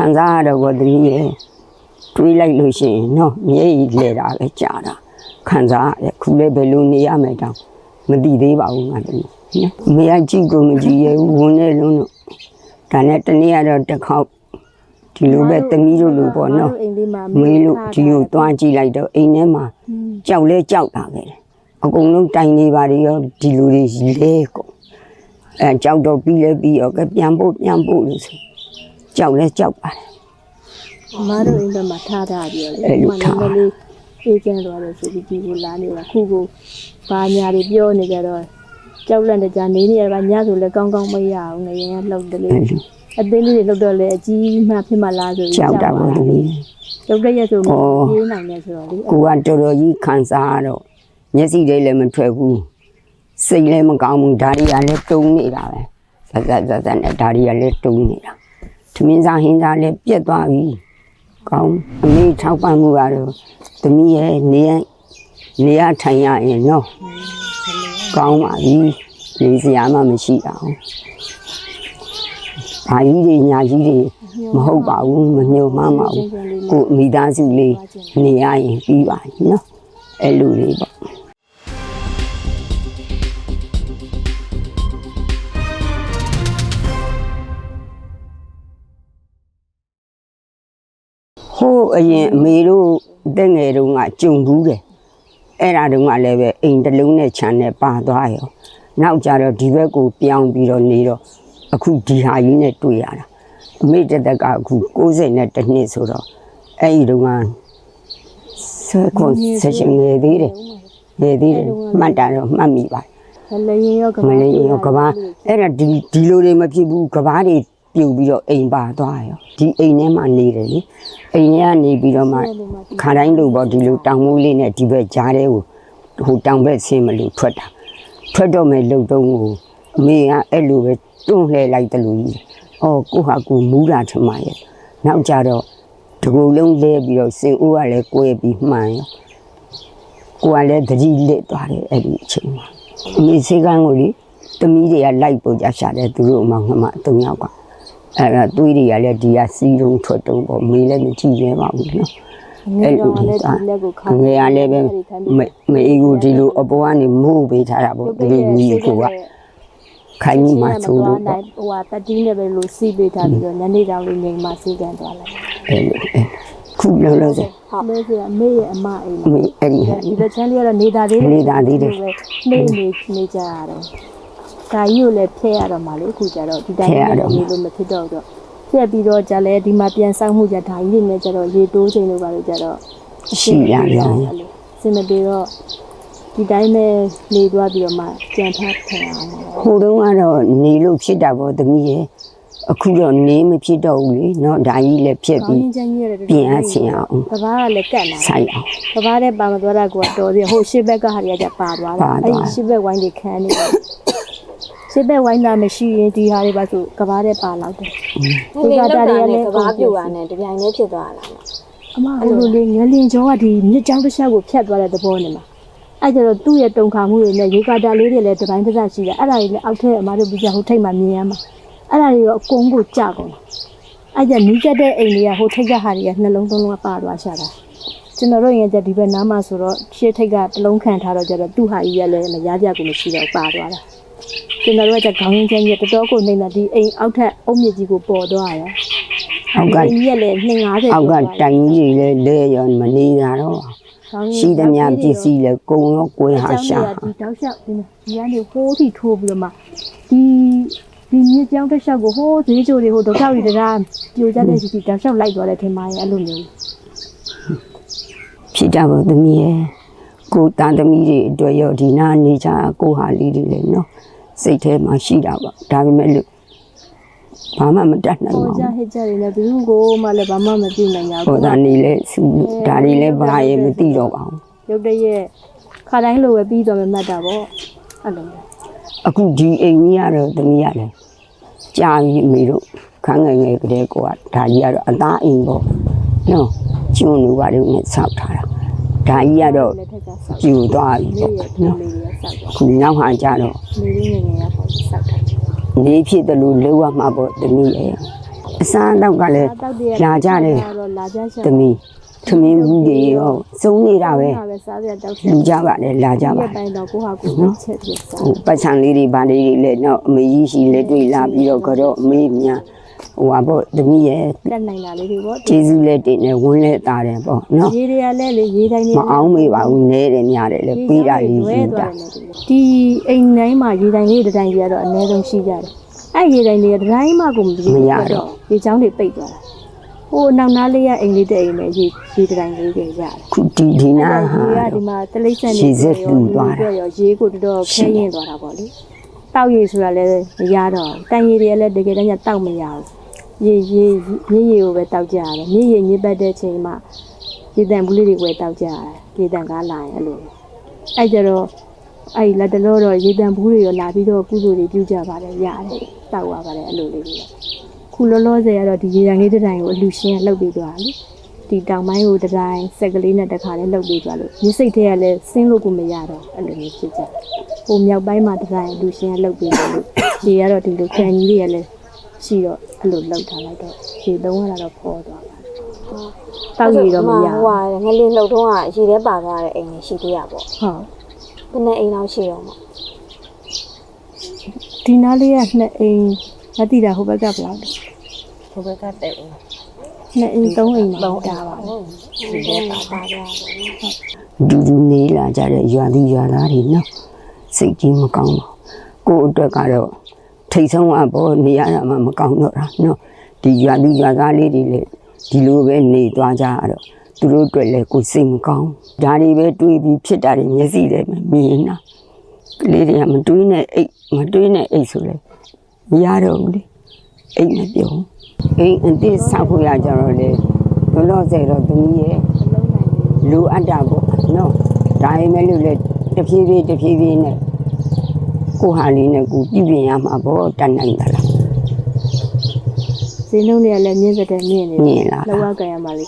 ခံစားရတော့ဘောသမီးရဲ့တွေးလိုက်လို့ရှိရင်နော်မျက်ရည်လဲတာပဲကြာတာခံစားရတယ်ခုလည်းဘယ်လိုနေရမယ်တောင်မသိသေးပါဘူးငါသမီးနော်အမေကကြည့်ကိုမကြည့်ရဘူးဝင်နေလုံးတော့ဒါနဲ့တနေ့ကတော့တစ်ခေါက်ဒီလိုပဲသမီးတို့လိုပေါ့နော်အိမ်လေးမှာမေးလို့ဒီကိုတွားကြည့်လိုက်တော့အိမ်ထဲမှာကြောက်လဲကြောက်တာပဲလေအကုန်လုံးတိုင်နေပါလေရောဒီလူတွေလဲကုန်အဲကြောက်တော့ပြီးလဲပြီးရောကဲပြန်ဖို့ပြန်ဖို့လို့ဆို ကြောက်လဲကြောက်ပါတယ်အမားတို့အိမ်ဘက်မှာထားထားပြီးတော့လေအဲ့လိုအထားမလေးအေးကျန်းသွားတယ်ဆိုပြီးဒီကိုလာနေတာခုကိုဘာညာတွေပြောနေကြတော့ကြောက်လန့်တကြနေနေရပါညဆိုလည်းကောင်းကောင်းမရအောင်ငရင်ကလှုပ်တယ်လေအဲ့လိုအသေးလေးတွေလှုပ်တော့လေအကြီးမှဖြစ်မှလားဆိုပြီးကြောက်တာပါသမီးလှုပ်တဲ့ရက်ဆိုမဩပြေးနိုင်တယ်ဆိုတော့လေကိုကတော်တော်ကြီးခံစားရတော့မျက်စိတွေလည်းမထွက်ဘူးစိတ်လည်းမကောင်းဘူးဒါတွေကလည်းတုံးနေတာပဲဇက်ဇက်ဇက်ဇက်နဲ့ဒါတွေကလည်းတုံးနေတာ သမင်းစားဟင်းစားလည်းပြက်သွားပြီကောင်းအမေထောက်ပံ့မှုကတော့သမီးရဲ့နေရနေရထိုင်ရရင်နော်ကောင်းပါပြီနေစရာမှမရှိအောင်ဘာကြီးတွေညာကြီးတွေမဟုတ်ပါဘူးမညှို့မှန်းပါဘူးကိုယ်မိသားစုလေးနေရရင်ပြီးပါပြီနော်အဲ့လိုလေးပေါ့ ဟိုးအရင်အမေတို့တက်ငယ်တုန်းကကြုံဘူးတယ်အဲ့ဒါတုန်းကလည်းပဲအိမ်တစ်လုံးနဲ့ခြံနဲ့ပါသွားရောနောက်ကြတော့ဒီဘက်ကိုပြောင်းပြီးတော့နေတော့အခုဒီဟာကြီးနဲ့တွေ့ရတာအမေတက်တက်ကအခု60နဲ့တစ်နှစ်ဆိုတော့အဲ့ဒီတုန်းကဆက်ကွန်ဆက်ရှင်ငယ်သေးတယ်ငယ်သေးတယ်မှတ်တာတော့မှတ်မိပါတယ်မလရင်ရောကမလေးရောကဘာအဲ့ဒါဒီဒီလိုတွေမဖြစ်ဘူးကဘာတွေ ပြူပြီးတော့အိမ်ပါသွားရောဒီအိမ်ထဲမှာနေတယ်လေအိမ်ထဲကနေပြီးတော့မှခါတိုင်းလို့ပေါ့ဒီလိုတောင်မိုးလေးနဲ့ဒီဘက်ကြားထဲကိုဟိုတောင်ဘက်ဆင်းမလို့ထွက်တာထွက်တော့မယ်လုံတုံးကိုအမေကအဲ့လိုပဲတွန့်လှဲလိုက်တယ်လို့ကြီးအော်ကိုဟာကိုမူးတာထမရဲ့နောက်ကြတော့ဒီကုလုံးလဲပြီးတော့စင်အိုးကလည်းကိုယ်ပြီးမှန်ရောကိုကလည်းသတိလစ်သွားတယ်အဲ့ဒီအချိန်မှာအမေစေကန်းကိုလေတမီးတွေကလိုက်ပို့ကြရှာတယ်သူတို့အမောင်နှမ၃ယောက်က အဲ့ဒါသွေးတွေကလည်းဒီကစီးတုံးထွက်တုံးပေါ့မေလည်းမကြည့်ရဲပါဘူးနော်အဲ့လိုလည်းဒီလက်ကိုခါငယ်ရလည်းပဲမမေကိုဒီလိုအပေါ်ကနေမိုးပေးထားတာပေါ့ဒီလိုကြီးကိုကခိုင်းမှဆိုလို့ပေါ့ဟိုဟာတတိနဲ့ပဲလို့စီးပေးထားပြီးတော့ညနေတောင်လေးငိမ်မှစီးကန်သွားလိုက်အဲ့လိုအဲ့ခုလောလောဆယ်ဟုတ်လဲဆိုအမေရဲ့အမအိမ်အမေအဲ့ဒီဟာဒီဘက်ချမ်းလေးကတော့နေတာသေးတယ်နေတာသေးတယ်နေနေနေကြရတယ် ဒါကြီးကိုလည်းဖျက်ရတော့မှလေအခုကျတော့ဒီတိုင်းနဲ့နေလို့မဖြစ်တော့တော့ဖျက်ပြီးတော့じゃလဲဒီမှာပြန်ဆောင်မှုကြဒါကြီးတွေနဲ့ကျတော့ရေတိုးချိန်လို့ပါလို့ကျတော့ရှိရရရစင်မပြေတော့ဒီတိုင်းပဲနေသွားပြီးတော့မှကြံထပ်ခံအောင်ပါဟိုတုန်းကတော့နေလို့ဖြစ်တာပေါ့တမီးရဲ့အခုတော့နေမဖြစ်တော့ဘူးလေနော်ဒါကြီးလည်းဖြစ်ကောင်းပြီးရင်ချမ်းကြီးရတယ်ပြင်အပ်ချင်အောင်ကဘာကလည်းကတ်လာဆိုင်အောင်ကဘာတဲ့ပါမသွားတာကတော်သေးဟိုရှစ်ဘက်ကဟာတွေကကြပါသွားတာပါသွားအဲ့ဒီရှစ်ဘက်ဝိုင်းတွေခံနေတယ် ရှစ်ဘက်ဝိုင်းသားမရှိရင်ဒီဟာတွေပါဆိုကဘာတဲ့ပါလောက်တယ်ဒီကတာတွေလည်းကဘာပြူတာနဲ့တပြိုင်တည်းဖြစ်သွားတာလားအမအဲ့လိုလေငလင်ကျော်ကဒီမြစ်ကြောင်းတစ်ချက်ကိုဖြတ်သွားတဲ့သဘောနဲ့မှာအဲ့ကျတော့သူ့ရဲ့တုံခါမှုတွေနဲ့ရေကာတာလေးတွေလည်းတစ်ပိုင်းတစ်စပ်ရှိတယ်အဲ့ဒါတွေလည်းအောက်ထက်အမတို့ပြီးကြဟိုထိတ်မှမြင်ရမှာအဲ့ဒါတွေရောအကုန်ကိုကြကုန်တယ်အဲ့ကျနီးကတ်တဲ့အိမ်တွေကဟိုထိတ်ကဟာတွေကနှလုံးသုံးလုံးကပါသွားရှာတာကျွန်တော်တို့ရင်ကျဒီဘက်နားမှာဆိုတော့ရှေ့ထိတ်ကတစ်လုံးခံထားတော့ကျတော့သူ့ဟာကြီးရလည်းမရကြကိုမရှိတော့ပါသွားတာ ကျွန်တော်တို့ကခေါင်းရင်းချင်းကြီးတော်တော်ကိုနေတာဒီအိမ်အောက်ထက်အုံမြစ်ကြီးကိုပေါ်သွားရအောက်ကအိမ်ကြီးကလည်း250အောက်ကတိုင်ကြီးတွေလည်းလဲရောမနေတာတော့ရှိသမျှပစ္စည်းလည်းကုံရောကိုယ်ဟာရှာဒီတောက်လျှောက်ဒီဒီကနေဟိုးထိထိုးပြီးတော့မှဒီဒီမြစ်ကြောင်းတစ်လျှောက်ကိုဟိုးဈေးချိုတွေဟိုဒုက္ခတွေတကားပြိုကျတဲ့စီစီတောက်လျှောက်လိုက်သွားတယ်ထင်ပါရဲ့အဲ့လိုမျိုးဖြစ်ကြပါသမီးရဲ့ကိုတန်သမီးတွေအတွက်ရောဒီနာနေကြကိုဟာလေးတွေလည်းနော် စိတ်ထဲမှာရှိတာပါဒါပေမဲ့လို့ဘာမှမတတ်နိုင်ဟိုပါကြဘူးဟစ်ကြတွေလည်းဘယ်သူကိုမှလည်းဘာမှမပြနိုင်ကြဟိုဘူးဒါနေလဲစူဒါတွေလည်းဘာရဲ့မသိတော့ပါဘူးရုတ်တရက်ခါတိုင်းလိုပဲပြီးတော့မှမှတ်တာပေါ့အဲ့လိုအခုဒီအိမ်ကြီးကတော့သမီးရတယ်ကြာပြီအမေတို့ခန်းငယ်ငယ်ကလေးကိုကဒါကြီးကတော့အသားအိမ်ပေါ့နော်ကျွန်းလူပါလို့နဲ့ဆောက်ထားတာ ဒါကြီးကတော့လက်ထက်ကဆောက်ကျူသွားပြီလေးပေါ့ရဲ့နော်လေးရဲ့ဆောက်တော့ခုနောက်မှကြတော့လေးလေးငယ်ငယ်ရပေါ့ဆောက်တာနေဖြစ်တယ်လို့လောက်ရမှာပေါ့သမီးရဲ့အစားအသောက်ကလည်းတောက်တည်းလာကြတယ်တော့လာကြရှာသမီးသမင်းဘူးတွေရောစုံနေတာပဲပဲစားရတောက်လူကြပါတယ်လာကြပါဒီတိုင်းတော့ကိုဟာကိုယ်ချက်ပြစားဟိုပတ်စံလေးတွေဗာလေးတွေလည်းတော့အမေကြီးရှိလက်တွေ့လာပြီးတော့ကတော့အမေများ ဟိုဟာပေါ့သမီးရဲ့တက်နိုင်တာလေးတွေပေါ့ကျေးဇူးလက်တင်နဲ့ဝန်းလက်သားတယ်ပေါ့နော်ရေးတွေကလည်းလေရေးတိုင်းနေမအောင်မေပါဘူးနဲတယ်များတယ်လေပေးတာလေးယူတာဒီအိမ်တိုင်းမှာရေးတိုင်းလေးတစ်တိုင်းကြီးကတော့အနည်းဆုံးရှိကြတယ်အဲ့ရေးတိုင်းလေးတစ်တိုင်းမှကိုမကြည့်ရေချောင်းတွေပိတ်သွားတာဟိုနောက်နားလေးရအိမ်လေးတဲ့အိမ်နဲ့ရေးရေးတစ်တိုင်းလေးတွေရတယ်ခုဒီဒီနာအဲ့ဒါဟာရေကဒီမှာတလိမ့်ဆန်နေရေစက်တူသွားတာရောရေကိုတော်တော်ခဲရင်သွားတာပေါ့လေ တောက်ရည်ဆိုတာလည်းမရတော့ဘူးတန်ရည်တွေကလည်းတကယ်တမ်းကျတောက်မရဘူးရေရေမြည်ရည်ကိုပဲတောက်ကြရတယ်မြည်ရည်ညစ်ပတ်တဲ့ချိန်မှာရေတန်ဘူးလေးတွေဝယ်တောက်ကြရတယ်ရေတန်ကားလာရင်အဲ့လိုအဲ့ကြတော့အဲ့လက်တလို့တော့ရေတန်ဘူးတွေရောလာပြီးတော့ကုသိုလ်တွေပြုကြပါတယ်ရတယ်တောက်ရပါတယ်အဲ့လိုလေးတွေခုလောလောဆယ်ကတော့ဒီရေတန်လေးတစ်တိုင်းကိုအလူရှင်ကလှုပ်ပြီးသွားတယ် ဒီတောင်ပိုင်းကိုတစ်တိုင်းစက်ကလေးနဲ့တစ်ခါလေးလှုပ်ပေးသွားလို့မြစ်စိတ်ထဲကလည်းဆင်းလို့ကိုမရတော့အဲ့လိုမျိုးဖြစ်ကြ။ဟိုမြောက်ပိုင်းမှာတစ်တိုင်းလူရှင်ကလှုပ်ပေးတယ်လို့ဒီကတော့ဒီလိုခံကြီးတွေကလည်းရှိတော့အဲ့လိုလှုပ်ထားလိုက်တော့ဒီသုံးရတာတော့ပေါ်သွားပါတယ်။တောက်ရည်တော့မရဟိုဘူးဟာငလင်းလှုပ်တော့ကရေထဲပါသွားတဲ့အိမ်ကြီးရှိသေးရပေါ့။ဟုတ်ဘယ်နဲ့အိမ်လောက်ရှိတော့မှာဒီနားလေးကနှစ်အိမ်မတိတာဟိုဘက်ကဘယ်လောက်လဲဟိုဘက်ကတဲ့အိမ် နှစ်အိမ်သုံးအိမ်မှာတာပါဘူးဟုတ်ရေထဲပါသွားကြတယ်ဒူဒူနေလာကြတဲ့ရွာသူရွာသားတွေနော်စိတ်ကြီးမကောင်းပါဘူးကိုယ့်အတွက်ကတော့ထိတ်ဆုံးအပေါ်နေရတာမှမကောင်းတော့တာနော်ဒီရွာသူရွာသားလေးတွေလည်းဒီလိုပဲနေသွားကြရတော့သူတို့အတွက်လည်းကိုယ်စိတ်မကောင်းဒါတွေပဲတွေးပြီးဖြစ်တာတွေမျက်စိထဲမှာမြင်တာကလေးတွေကမတွေးနဲ့အိတ်မတွေးနဲ့အိတ်ဆိုလေမရတော့ဘူးလေ အိတ်မပြုံးအိမ်အစ်စ်ဆောက်ဖို့ရကြတော့လေလောလောဆယ်တော့သမီးရဲ့လိုအပ်တာပေါ့နော်ဒါပေမဲ့လို့လေတဖြည်းဖြည်းတဖြည်းဖြည်းနဲ့ကိုဟာလေးနဲ့ကိုပြုပြင်ရမှာပေါ့တတ်နိုင်တာလားဈေးနှုန်းတွေကလည်းမြင့်စတဲ့မြင့်နေမြင်လားလောက်ရကြရမှာလေ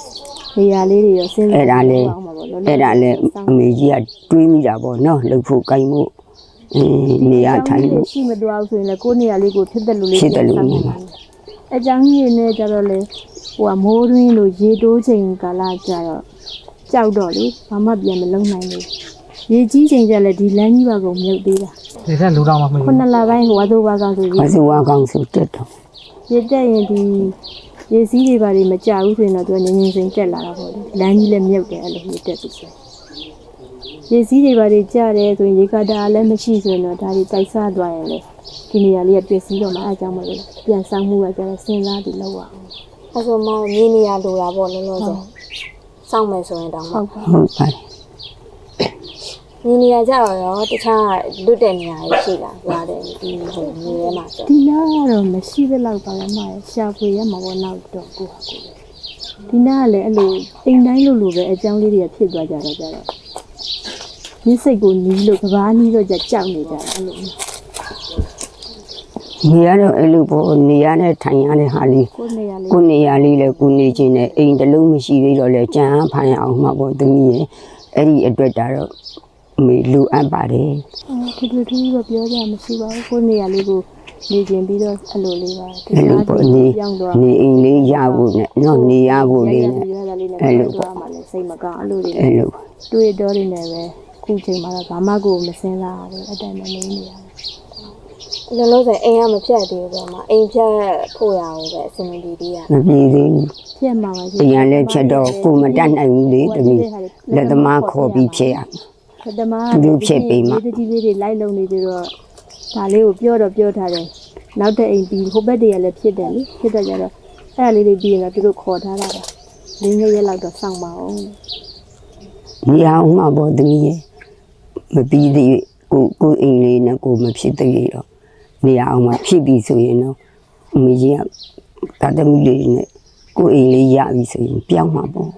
နေရာလေးတွေရောစဉ်းစားအဲ့ဒါလေအောင်ပါပေါ့လောလောအဲ့ဒါလေအမေကြီးကတွေးမိတာပေါ့နော်လှုပ်ဖို့ကြိုင်မှု အင်းနေရထိုင်လို့ရှိမသွားဘူးဆိုရင်လည်းကိုယ့်နေရာလေးကိုဖြစ်တဲ့လူလေးဖြစ်တယ်လို့မြင်ပါအကြောင်းကြီးနဲ့ကြတော့လေဟိုကမိုးတွင်းလို့ရေတိုးချိန်ကာလကြတော့ကြောက်တော့လေဘာမှပြန်မလုံနိုင်ဘူးရေကြီးချိန်ကျလည်းဒီလမ်းကြီးပါကုန်မြုပ်သေးတာဒီထက်လူတော်မှမဟုတ်ခုနှစ်လပိုင်းဟိုဝါသိုးပါကောင်ဆိုရေမစဝါကောင်းစုတက်တော့ရေတက်ရင်ဒီရေစည်းတွေပါတွေမကြဘူးဆိုရင်တော့သူကငငယ်စိမ်တက်လာတာပေါ့လေလမ်းကြီးလည်းမြုပ်တယ်အဲ့လိုရေတက်ပြီဆို ရင်ရေစည်းတွေပါတွေကြတယ်ဆိုရင်ရေကတာလည်းမရှိဆိုရင်တော့ဒါတွေတိုက်စားသွားရင်လေဒီနေရာလေးကပြည့်စည်တော့မှအားကြောင့်မလို့ပြန်ဆောင်မှုကကျတော့စဉ်းစားပြီးလောက်အောင်အဲ့ဆိုမှမြေနေရလိုတာပေါ့လောလောဆယ်စောင့်မယ်ဆိုရင်တောင်မှဟုတ်ပါဟုတ်ပါတယ်မြေနေရကြတော့ရောတခြားလွတ်တဲ့နေရာတွေရှိလားရတယ်ဒီဟိုမြေထဲမှာဆိုဒီနားကတော့မရှိတဲ့လောက်ပါလားမရရှာဖွေရမှာပေါ့နောက်တော့ကိုဟာကိုဒီနားကလည်းအဲ့လိုအိမ်တိုင်းလိုလိုပဲအကြောင်းလေးတွေကဖြစ်သွားကြတော့ကြတော့ မြစ်စိတ်ကိုနီးလို့ကဘာနီးတော့ကြကြောက်နေကြတာအဲ့လိုမျိုးနေရတော့အဲ့လိုပေါ့နေရတဲ့ထိုင်ရတဲ့ဟာလေးကိုယ်နေရာလေးကိုနေရလေးလည်းကိုနေချင်းနဲ့အိမ်တစ်လုံးမရှိသေးတော့လေကြံအားဖိုင်အောင်မှာပေါ့သမီးရဲ့အဲ့ဒီအတွက်ဒါတော့အမေလူအပ်ပါတယ်ဒီလိုတူတော့ပြောကြမရှိပါဘူးကိုယ်နေရာလေးကိုနေကျင်ပြီးတော့အဲ့လိုလေးပါအဲ့လိုပေါ့နေပြောင်းတော့နေအိမ်လေးရဖို့နဲ့နော်နေရဖို့လေးနဲ့ရရလေးနဲ့အဲ့လိုပေါ့သွားမှလည်းစိတ်မကောင်းအဲ့လိုလေးအဲ့လိုတွေ့တော့နေတယ်ပဲ ခုချိန်မှာတော့ဘာမှကိုမစင်စားဘူးအတိုင်းမနေနေရတယ်လောလောဆယ်အိမ်ကမဖြတ်သေးဘူးဆိုတော့မှအိမ်ဖြတ်ဖို့ရအောင်ပဲအစင်ဒီဒီရမပြေသေးဘူးပြက်မှာပါအိမ်ရလည်းဖြတ်တော့ကိုမတတ်နိုင်ဘူးလေသမီးလက်သမားခေါ်ပြီးဖြတ်ရမယ်လက်သမားသူတို့ဖြတ်ပေးမှာဒီတကြီးလေးတွေလိုက်လုံနေသေးတော့ဒါလေးကိုပြောတော့ပြောထားတယ်နောက်တဲ့အိမ်ပြီးဟိုဘက်တည်းကလည်းဖြစ်တယ်လေဖြစ်တော့ကြတော့အဲ့ဒါလေးတွေပြီးရင်တော့သူတို့ခေါ်ထားတာပါလင်းရက်ရက်လောက်တော့စောင့်ပါအောင်နေအောင်မှာပေါ့သမီးရဲ့ မပြီးသေးကိုကိုအိမ်လေးနဲ့ကိုမဖြစ်သေးတော့နေအောင်မှာဖြစ်ပြီဆိုရင်တော့အမေကြီးကတာသမီးလေးနဲ့ကိုအိမ်လေးရပြီဆိုရင်ပြောင်းမှာပေါ့